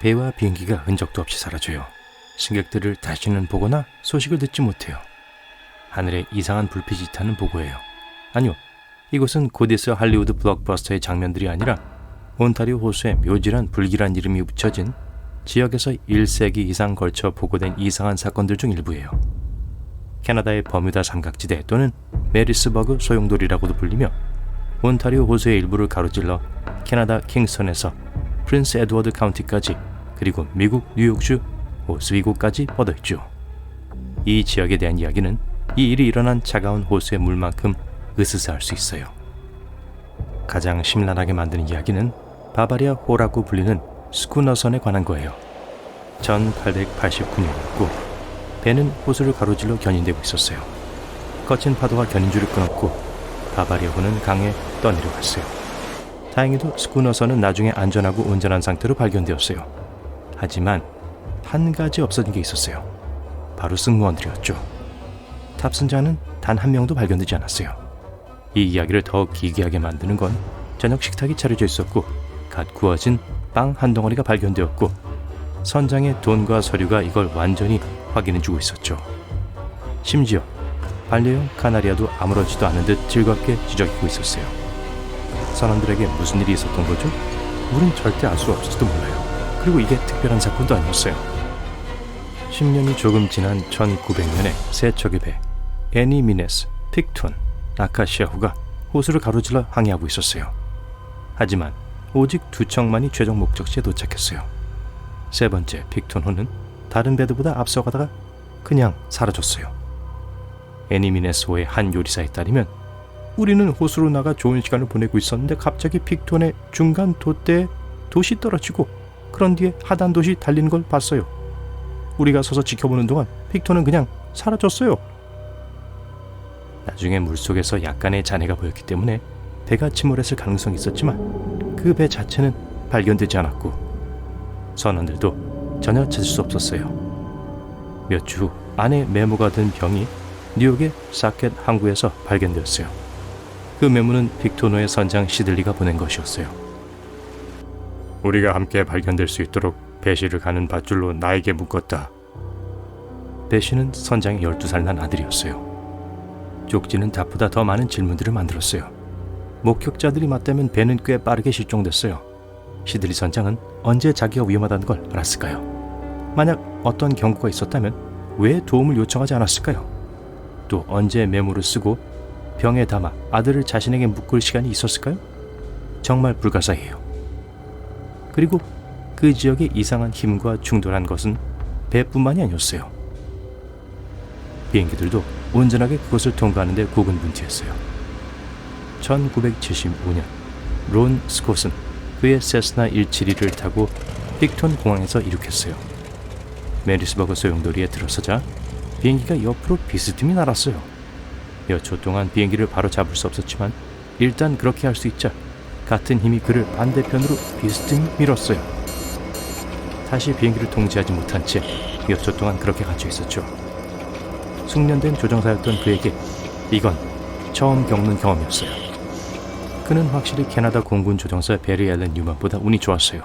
배와 비행기가 흔적도 없이 사라져요. 승객들을 다시는 보거나 소식을 듣지 못해요. 하늘에 이상한 불빛이 타는 보고예요. 아니요, 이곳은 곧 있을 할리우드 블록버스터의 장면들이 아니라 온타리오 호수에 묘지란 불길한 이름이 붙여진 지역에서 1세기 이상 걸쳐 보고된 이상한 사건들 중 일부예요. 캐나다의 버뮤다 삼각지대 또는 메리스버그 소용돌이라고도 불리며 온타리오 호수의 일부를 가로질러 캐나다 킹스턴에서 프린스 에드워드 카운티까지 그리고 미국 뉴욕주 호스위고까지 뻗어있죠. 이 지역에 대한 이야기는 이 일이 일어난 차가운 호수의 물만큼 으스스할 수 있어요. 가장 심란하게 만드는 이야기는 바바리아 호라고 불리는 스쿠너선에 관한 거예요. 1889년이었고 배는 호수를 가로질러 견인되고 있었어요. 거친 파도가 견인줄을 끊었고 바바리아 호는 강에 떠내려갔어요. 다행히도 스쿠너선은 나중에 안전하고 온전한 상태로 발견되었어요. 하지만 한 가지 없어진 게 있었어요. 바로 승무원들이었죠. 탑승자는 단 한 명도 발견되지 않았어요. 이 이야기를 더 기괴하게 만드는 건 저녁 식탁이 차려져 있었고 갓 구워진 빵 한 덩어리가 발견되었고 선장의 돈과 서류가 이걸 완전히 확인해주고 있었죠. 심지어 반려용 카나리아도 아무렇지도 않은 듯 즐겁게 지저귀고 있었어요. 선원들에게 무슨 일이 있었던 거죠? 우린 절대 알 수 없을지도 몰라요. 그리고 이게 특별한 사건도 아니었어요. 10년이 조금 지난 1900년에 세 척의 배 애니 미네스, 픽톤, 아카시아호가 호수를 가로질러 항해하고 있었어요. 하지만 오직 두 척만이 최종 목적지에 도착했어요. 세 번째 픽톤호는 다른 배들보다 앞서가다가 그냥 사라졌어요. 애니미네스호의 한 요리사에 따르면 우리는 호수로 나가 좋은 시간을 보내고 있었는데 갑자기 픽톤의 중간 돛대에 돛이 떨어지고 그런 뒤에 하단 돛이 달리는 걸 봤어요. 우리가 서서 지켜보는 동안 픽톤은 그냥 사라졌어요. 나중에 물속에서 약간의 잔해가 보였기 때문에 배가 침몰했을 가능성이 있었지만 그 배 자체는 발견되지 않았고 선원들도 전혀 찾을 수 없었어요. 몇 주 후 안에 메모가 든 병이 뉴욕의 사켓 항구에서 발견되었어요. 그 메모는 빅토노의 선장 시들리가 보낸 것이었어요. 우리가 함께 발견될 수 있도록 배시를 가는 밧줄로 나에게 묶었다. 배시는 선장의 12살 난 아들이었어요. 쪽지는 답보다 더 많은 질문들을 만들었어요. 목격자들이 맞다면 배는 꽤 빠르게 실종됐어요. 시들리 선장은 언제 자기가 위험하다는 걸 알았을까요? 만약 어떤 경고가 있었다면 왜 도움을 요청하지 않았을까요? 또 언제 메모를 쓰고 병에 담아 아들을 자신에게 묶을 시간이 있었을까요? 정말 불가사의해요. 그리고 그 지역의 이상한 힘과 충돌한 것은 배뿐만이 아니었어요. 비행기들도 온전하게 그것을 통과하는데 고군분투했어요. 1975년 론 스콧은 그의 세스나 172를 타고 픽톤 공항에서 이륙했어요. 메리스버그 소용돌이에 들어서자 비행기가 옆으로 비스듬히 날았어요. 몇 초 동안 비행기를 바로 잡을 수 없었지만 일단 그렇게 할 수 있자 같은 힘이 그를 반대편으로 비스듬히 밀었어요. 다시 비행기를 통제하지 못한 채 몇 초 동안 그렇게 갇혀 있었죠. 숙련된 조종사였던 그에게 이건 처음 겪는 경험이었어요. 그는 확실히 캐나다 공군 조종사 베리 앨런 뉴만보다 운이 좋았어요.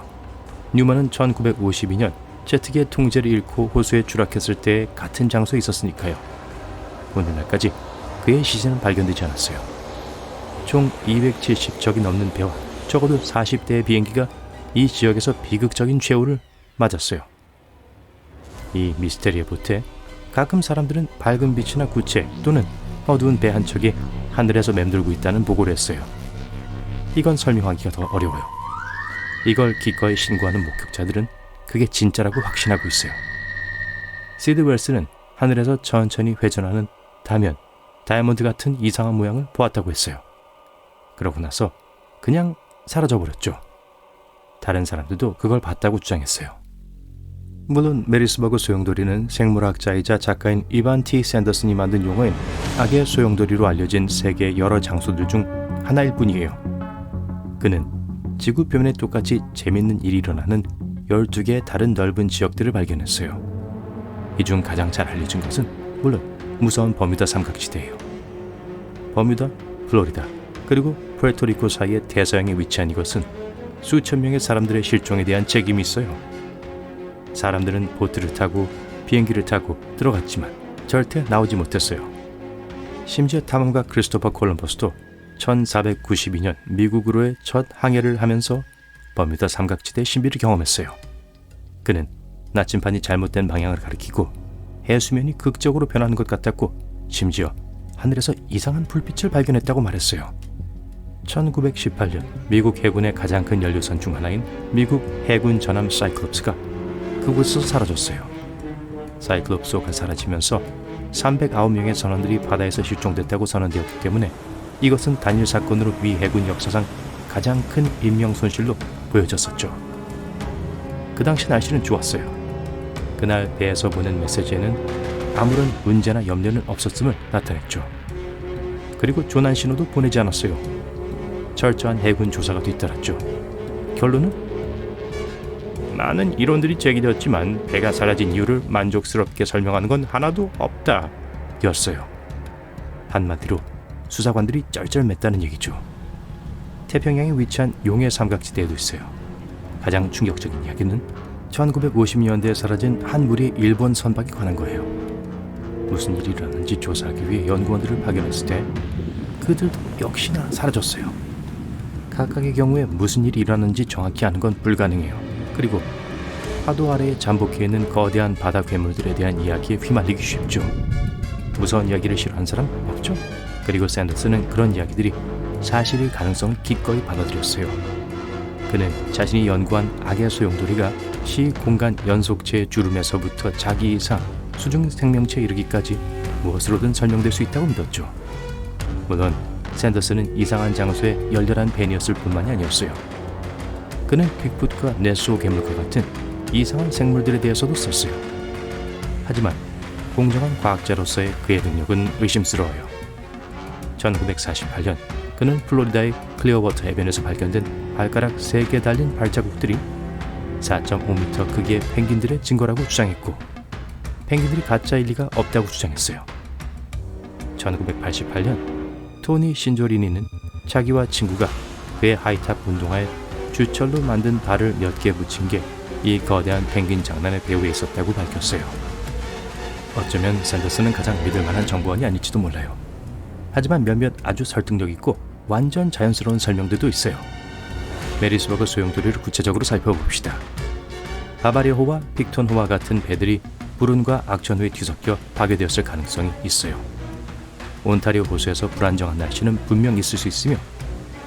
뉴만은 1952년 제트기의 통제를 잃고 호수에 추락했을 때 같은 장소에 있었으니까요. 오늘날까지 그의 시신은 발견되지 않았어요. 총 270척이 넘는 배와 적어도 40대의 비행기가 이 지역에서 비극적인 최후를 맞았어요. 이 미스테리에 보태 가끔 사람들은 밝은 빛이나 구체 또는 어두운 배 한 척이 하늘에서 맴돌고 있다는 보고를 했어요. 이건 설명하기가 더 어려워요. 이걸 기꺼이 신고하는 목격자들은 그게 진짜라고 확신하고 있어요. 시드 웰스는 하늘에서 천천히 회전하는 다면 다이아몬드 같은 이상한 모양을 보았다고 했어요. 그러고 나서 그냥 사라져 버렸죠. 다른 사람들도 그걸 봤다고 주장했어요. 물론 메리스버그 소용돌이는 생물학자이자 작가인 이반 티 샌더슨이 만든 용어인 악의 소용돌이로 알려진 세계 여러 장소들 중 하나일 뿐이에요. 그는 지구 표면에 똑같이 재밌는 일이 일어나는 12개의 다른 넓은 지역들을 발견했어요. 이 중 가장 잘 알려진 것은 물론 무서운 버뮤다 삼각지대예요. 버뮤다, 플로리다, 그리고 푸에르토리코 사이의 대서양에 위치한 이것은 수천 명의 사람들의 실종에 대한 책임이 있어요. 사람들은 보트를 타고 비행기를 타고 들어갔지만 절대 나오지 못했어요. 심지어 탐험가 크리스토퍼 콜럼버스도 1492년 미국으로의 첫 항해를 하면서 버뮤다 삼각지대 신비를 경험했어요. 그는 나침반이 잘못된 방향을 가리키고 해수면이 극적으로 변하는 것 같았고 심지어 하늘에서 이상한 불빛을 발견했다고 말했어요. 1918년 미국 해군의 가장 큰 연료선 중 하나인 미국 해군 전함 사이클롭스가 그곳에서 사라졌어요. 사이클롭스가 사라지면서 309명의 선원들이 바다에서 실종됐다고 선언되었기 때문에 이것은 단일 사건으로 미 해군 역사상 가장 큰 인명 손실로 보여졌었죠. 그 당시 날씨는 좋았어요. 그날 배에서 보낸 메시지에는 아무런 문제나 염려는 없었음을 나타냈죠. 그리고 조난 신호도 보내지 않았어요. 철저한 해군 조사가 뒤따랐죠. 결론은 많은 이론들이 제기되었지만 배가 사라진 이유를 만족스럽게 설명하는 건 하나도 없다. 였어요. 한마디로 수사관들이 쩔쩔맸다는 얘기죠. 태평양에 위치한 용해 삼각지대에도 있어요. 가장 충격적인 이야기는 1950년대에 사라진 한 무리의 일본 선박에 관한 거예요. 무슨 일이 일어났는지 조사하기 위해 연구원들을 파견했을 때 그들도 역시나 사라졌어요. 각각의 경우에 무슨 일이 일어났는지 정확히 아는 건 불가능해요. 그리고 파도 아래에 잠복해 있는 거대한 바다 괴물들에 대한 이야기에 휘말리기 쉽죠. 무서운 이야기를 싫어하는 사람 없죠? 그리고 샌더스는 그런 이야기들이 사실일 가능성을 기꺼이 받아들였어요. 그는 자신이 연구한 악의 소용돌이가 시 공간 연속체의 주름에서부터 자기 이상 수중 생명체에 이르기까지 무엇으로든 설명될 수 있다고 믿었죠. 물론 샌더스는 이상한 장소에 열렬한 팬이었을 뿐만이 아니었어요. 그는 퀵풋과 네스오 괴물과 같은 이상한 생물들에 대해서도 썼어요. 하지만 공정한 과학자로서의 그의 능력은 의심스러워요. 1948년 그는 플로리다의 클리어워터 해변에서 발견된 발가락 3개 달린 발자국들이 4.5m 크기의 펭귄들의 증거라고 주장했고 펭귄들이 가짜일 리가 없다고 주장했어요. 1988년 토니 신조리니는 자기와 친구가 그의 하이탑 운동화에 주철로 만든 발을 몇 개 붙인 게 이 거대한 펭귄 장난의 배후에 있었다고 밝혔어요. 어쩌면 샌더스는 가장 믿을 만한 정보원이 아닐지도 몰라요. 하지만 몇몇 아주 설득력 있고 완전 자연스러운 설명들도 있어요. 메리스버그 소용돌이를 구체적으로 살펴봅시다. 바바리아호와 픽톤호와 같은 배들이 불운과 악천 후에 뒤섞여 파괴되었을 가능성이 있어요. 온타리오 호수에서 불안정한 날씨는 분명 있을 수 있으며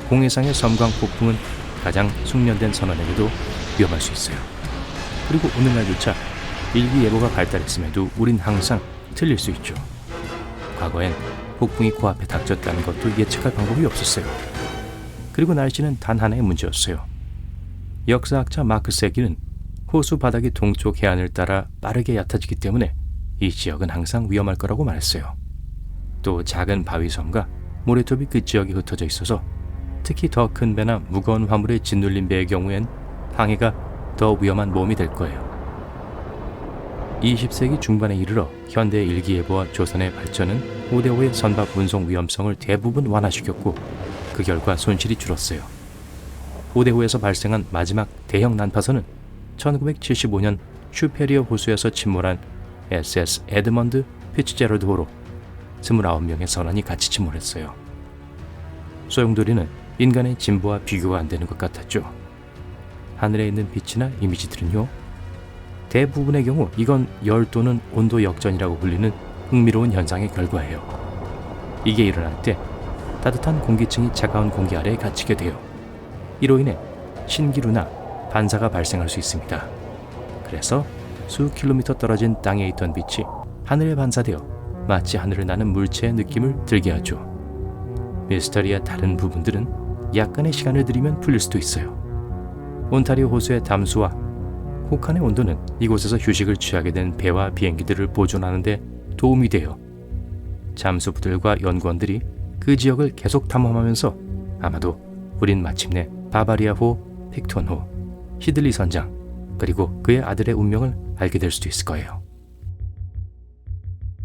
공해상의 섬광 폭풍은 가장 숙련된 선원에게도 위험할 수 있어요. 그리고 오늘날조차 일기예보가 발달했음에도 우린 항상 틀릴 수 있죠. 과거엔 폭풍이 코앞에 닥쳤다는 것도 예측할 방법이 없었어요. 그리고 날씨는 단 하나의 문제였어요. 역사학자 마크 세기는 호수 바닥이 동쪽 해안을 따라 빠르게 얕아지기 때문에 이 지역은 항상 위험할 거라고 말했어요. 또 작은 바위섬과 모래톱이 그 지역에 흩어져 있어서 특히 더 큰 배나 무거운 화물에 짓눌린 배의 경우엔 항해가 더 위험한 모험이 될 거예요. 20세기 중반에 이르러 현대 일기예보와 조선의 발전은 5대5의 선박 운송 위험성을 대부분 완화시켰고 그 결과 손실이 줄었어요. 5대5에서 발생한 마지막 대형 난파선은 1975년 슈페리어 호수에서 침몰한 SS 에드먼드 피츠제럴드 호로 29명의 선원이 같이 침몰했어요. 소용돌이는 인간의 진보와 비교가 안 되는 것 같았죠. 하늘에 있는 빛이나 이미지들은요. 대부분의 경우 이건 열 또는 온도 역전이라고 불리는 흥미로운 현상의 결과예요. 이게 일어날 때 따뜻한 공기층이 차가운 공기 아래에 갇히게 돼요. 이로 인해 신기루나 반사가 발생할 수 있습니다. 그래서 수 킬로미터 떨어진 땅에 있던 빛이 하늘에 반사되어 마치 하늘을 나는 물체의 느낌을 들게 하죠. 미스터리의 다른 부분들은 약간의 시간을 들이면 풀릴 수도 있어요. 온타리오 호수의 담수와 혹한의 온도는 이곳에서 휴식을 취하게 된 배와 비행기들을 보존하는 데 도움이 되어 잠수부들과 연구원들이 그 지역을 계속 탐험하면서 아마도 우린 마침내 바바리아호, 픽톤호, 히들리 선장 그리고 그의 아들의 운명을 알게 될 수도 있을 거예요.